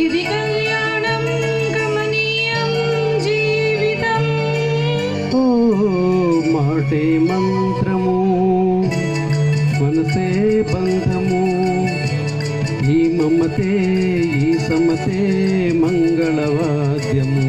ఇది కళ్యాణం గమనీయం జీవితం. ఓ మాటే మంత్రము మనసే బంధము ఈ మమతే ఈ సమతే మంగళవాద్యము.